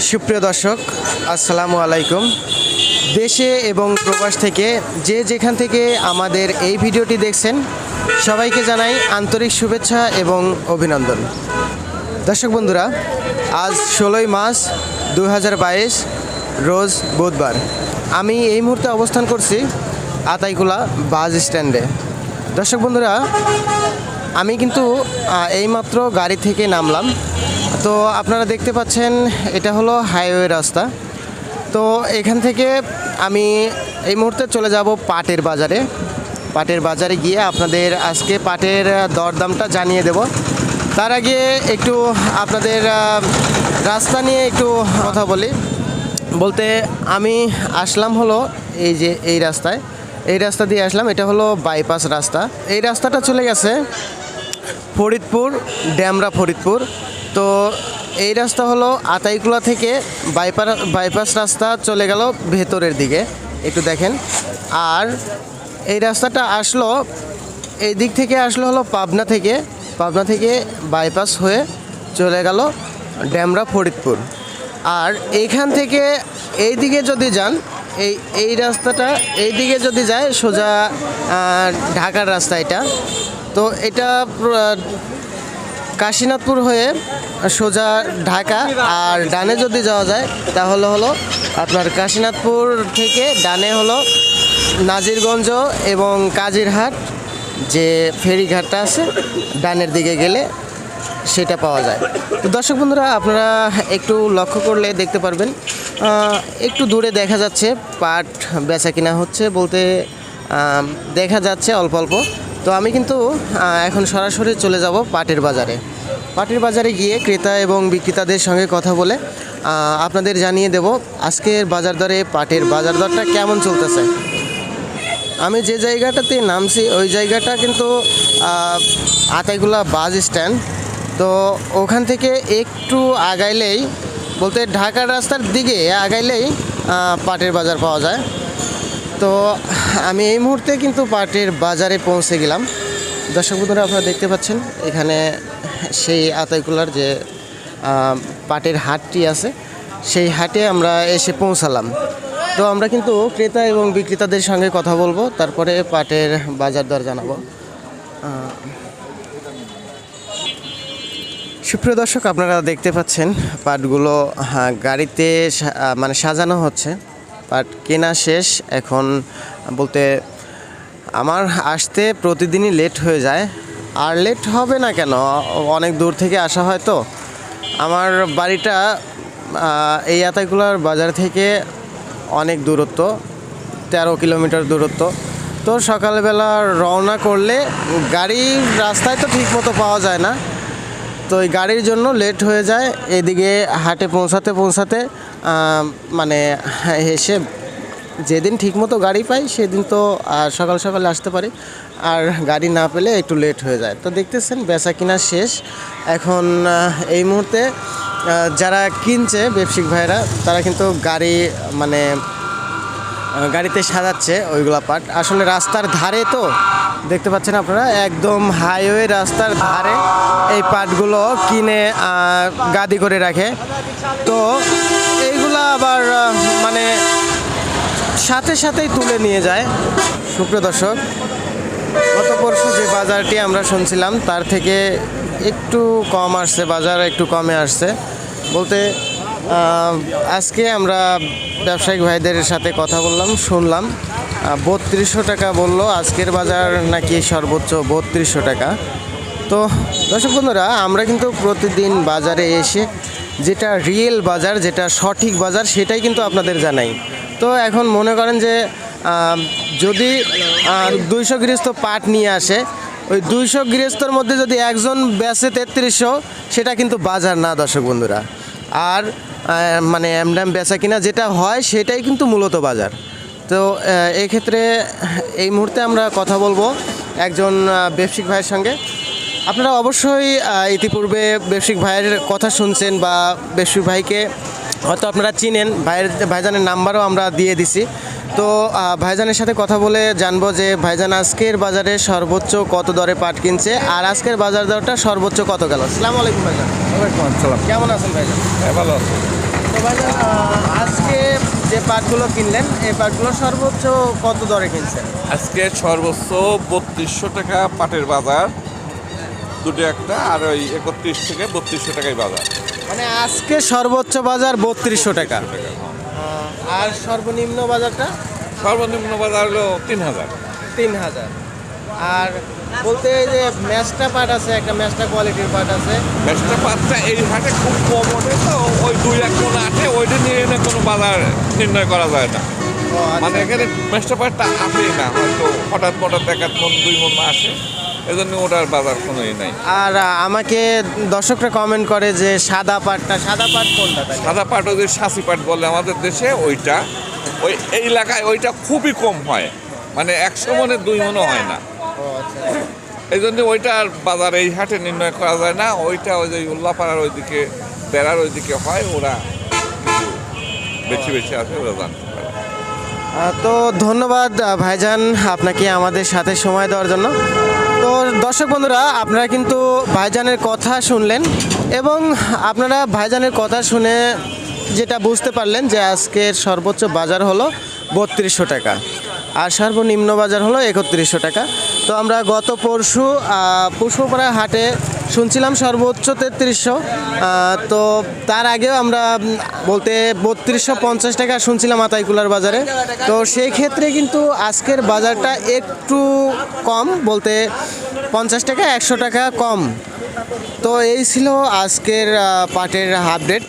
সুপ্রিয় দর্শক, আসসালামু আলাইকুম। দেশে এবং প্রবাস থেকে যে যেখান থেকে আমাদের এই ভিডিওটি দেখছেন, সবাইকে জানাই আন্তরিক শুভেচ্ছা এবং অভিনন্দন। দর্শক বন্ধুরা, আজ ষোলোই মার্চ দু রোজ বুধবার। আমি এই মুহূর্তে অবস্থান করছি আতাইকুলা বাস স্ট্যান্ডে। দর্শক বন্ধুরা আমি কিন্তু এইমাত্র গাড়ি থেকে নামলাম। তো আপনারা দেখতে পাচ্ছেন, এটা হলো হাইওয়ে রাস্তা। তো এখান থেকে আমি এই মুহূর্তে চলে যাব পাটের বাজারে। পাটের বাজারে গিয়ে আপনাদের আজকে পাটের দরদামটা জানিয়ে দেব। তার আগে একটু আপনাদের রাস্তা নিয়ে একটু কথা বলি। বলতে আমি আসলাম হলো এই যে এই রাস্তায়। এই রাস্তা দিয়ে আসলাম, এটা হলো বাইপাস রাস্তা। এই রাস্তাটা চলে গেছে ফরিদপুর, ড্যামরা ফরিদপুর। তো এই রাস্তা হলো আতাইকুলা থেকে বাইপাস বাইপাস রাস্তা চলে গেল ভেতরের দিকে। একটু দেখেন। আর এই রাস্তাটা আসলো, এই দিক থেকে আসলো হলো পাবনা থেকে। পাবনা থেকে বাইপাস হয়ে চলে গেল ড্যামরা ফরিদপুর। আর এইখান থেকে এই দিকে যদি যান, এই এই রাস্তাটা এই দিকে যদি যায় সোজা ঢাকার রাস্তা এটা। তো এটা পুরো- কাশীনাথপুর হয়ে সোজা ঢাকা। আর ডানে যদি যাওয়া যায়, তাহলে হলো আপনার কাশীনাথপুর থেকে ডানে হলো নাজিরগঞ্জ এবং কাজিরহাট, যে ফেরিঘাটটা আছে, ডানের দিকে গেলে সেটা পাওয়া যায়। তো দর্শক বন্ধুরা, আপনারা একটু লক্ষ্য করলে দেখতে পারবেন একটু দূরে দেখা যাচ্ছে পাট বেচা কিনা হচ্ছে বলতে দেখা যাচ্ছে অল্প অল্প। তো আমি কিন্তু এখন সরাসরি চলে যাব পাটের বাজারে। পাটের বাজারে গিয়ে ক্রেতা এবং বিক্রেতাদের সঙ্গে কথা বলে আপনাদের জানিয়ে দেব আজকের বাজার দরে পাটের বাজার দরটা কেমন চলতেছে। আমি যে জায়গাটাতে নামছি, ওই জায়গাটা কিন্তু আতাইগুলা বাস স্ট্যান্ড। তো ওখান থেকে একটু আগাইলেই, বলতে ঢাকার রাস্তার দিকে আগাইলেই পাটের বাজার পাওয়া যায়। তো আমি এই মুহূর্তে কিন্তু পাটের বাজারে পৌঁছে গেলাম। দর্শক বন্ধুরা আপনারা দেখতে পাচ্ছেন এখানে সেই আতাইকুলার যে পাটের হাটটি আছে সেই হাটে আমরা এসে পৌঁছালাম। তো আমরা কিন্তু ক্রেতা এবং বিক্রেতাদের সঙ্গে কথা বলব তারপরে পাটের বাজার দর জানাব। সুপ্রিয় দর্শক আপনারা দেখতে পাচ্ছেন পাটগুলো হ্যাঁ, গাড়িতে মানে সাজানো হচ্ছে। পাট কেনা শেষ। এখন বলতে আমার আসতে প্রতিদিনই লেট হয়ে যায়। আর লেট হবে না কেন? অনেক দূর থেকে আসা হয় তো। আমার বাড়িটা এই আতাইকুলার বাজার থেকে অনেক দূরত্ব, তেরো কিলোমিটার দূরত্ব। তো সকালবেলা রওনা করলে গাড়ির রাস্তায় তো ঠিক মতো পাওয়া যায় না। তো এই গাড়ির জন্য লেট হয়ে যায়। এদিকে হাটে পৌঁছাতে পৌঁছাতে মানে এসে যেদিন ঠিকমতো গাড়ি পাই, সেদিন তো সকাল সকালে আসতে পারি। আর গাড়ি না পেলে একটু লেট হয়ে যায়। তো দেখতেছেন, বেচা কিনা শেষ। এখন এই মুহূর্তে যারা কিনছে ব্যবসায়িক ভাইরা, তারা কিন্তু গাড়ি মানে গাড়িতে সাজাচ্ছে ওইগুলা পাট আসলে রাস্তার ধারে তো দেখতে পাচ্ছেন আপনারা, একদম হাইওয়ে রাস্তার ধারে এই পাটগুলো কিনে গাদি করে রাখে। তো এইগুলা আবার মানে সাথে সাথেই তুলে নিয়ে যায়। সুপ্রিয় দর্শক, গত পরশু যে বাজারটি আমরা শুনছিলাম, তার থেকে একটু কম আসছে, বাজার একটু কমে আসছে। বলতে আজকে আমরা ব্যবসায়িক ভাইদের সাথে কথা বললাম, শুনলাম। বত্রিশশো টাকা বলল। আজকের বাজার নাকি সর্বোচ্চ বত্রিশশো টাকা। তো দর্শক বন্ধুরা, আমরা কিন্তু প্রতিদিন বাজারে এসে যেটা রিয়েল বাজার, যেটা সঠিক বাজার, সেটাই কিন্তু আপনাদের জানাই। তো এখন মনে করেন যে যদি দুইশো গৃহস্থ পাট নিয়ে আসে, ওই দুইশো গৃহস্থর মধ্যে যদি একজন বেচে তেত্রিশশো, সেটা কিন্তু বাজার না দর্শক বন্ধুরা। আর মানে এমডাম বেচা কিনা যেটা হয়, সেটাই কিন্তু মূলত বাজার। তো আহ, এক্ষেত্রে এই মুহূর্তে আমরা কথা বলব একজন ব্যবসায়িক ভাইয়ের সঙ্গে। আপনারা অবশ্যই ইতিপূর্বে ব্যবসায়িক ভাইয়ের কথা শুনছেন বা ব্যবসায়িক ভাইকে হয়তো আপনারা চিনেন। ভাইয়ের ভাইজানের নাম্বারও আমরা দিয়ে দিছি। তো ভাইজানের সাথে কথা বলে জানব যে ভাইজান আজকের বাজারে সর্বোচ্চ কত দরে পাট কিনছে আর আজকের বাজার দরটা সর্বোচ্চ কত গেল? আসসালামু আলাইকুম ভাইজান। ওয়ালাইকুম আসসালাম। কেমন আছেন ভাইজান? হ্যাঁ ভালো আছি। তো ভাইজান আজকে যে পাটগুলো কিনলেন এই পাটগুলো সর্বোচ্চ কত দরে কিনছেন? আজকে সর্বোচ্চ বত্রিশশো টাকা পাটের বাজার। দুটো একটা আর ওই একত্রিশ থেকে বত্রিশশো টাকায় বাজার। মানে আজকে সর্বোচ্চ বাজার বত্রিশশো টাকা। টাকা আর সর্বনিম্ন বাজারটা? সর্বনিম্ন বাজার হলো তিন হাজার। তিন হাজার। আর বলতে এই যে ম্যাচটা পাট আছে একটা ম্যাচটা কোয়ালিটির পাট আছে। ম্যাচটা পাতটা এই হাটে খুব কম ওঠে তো ওই দুই এক মন আছে ওইটা নিয়ে বাজার নির্ণয় করা যায় না। আচ্ছা। মানে এখানে ব্যবসা পাটটা আসেই না হয়তো হঠাৎ হঠাৎ এক মন দুই মন আসে এজন্য ওটার বাজার কোনোই নাই। আর আমাকে দর্শকরা কমেন্ট করে যে সাদা পাটটা সাদা পাট কোনটা সাদা পাট ওই যে সাসি পাট বলে আমাদের দেশে ওইটা ওই এই এলাকায় ওইটা খুবই কম হয়। মানে একশো মনে দুই মনও হয় না। আচ্ছা এই জন্য ওইটার বাজার এই হাটে নির্ণয় করা যায় না ওইটা ওই যে উল্লাপাড়ার ওইদিকে বেড়ার ওইদিকে হয় ওরা বেশি বেশি আছে, ওরা জানতে পারে। তো ধন্যবাদ ভাইজান, আপনাকে আমাদের সাথে সময় দেওয়ার জন্য। তো দর্শক বন্ধুরা, আপনারা কিন্তু ভাইজানের কথা শুনলেন এবং আপনারা ভাইজানের কথা শুনে যেটা বুঝতে পারলেন যে আজকের সর্বোচ্চ বাজার হলো বত্রিশশো টাকা আর সর্বনিম্ন বাজার হলো একত্রিশশো টাকা। তো আমরা গত পরশু পুষ্পপাড়া হাটে শুনছিলাম সর্বোচ্চ তেত্রিশশো তো তার আগেও আমরা বলতে বত্রিশশো পঞ্চাশ টাকা শুনছিলাম আতাইকুলার বাজারে। তো সেই ক্ষেত্রে কিন্তু আজকের বাজারটা একটু কম, বলতে পঞ্চাশ টাকা, একশো টাকা কম। তো এই ছিল আজকের পাটের আপডেট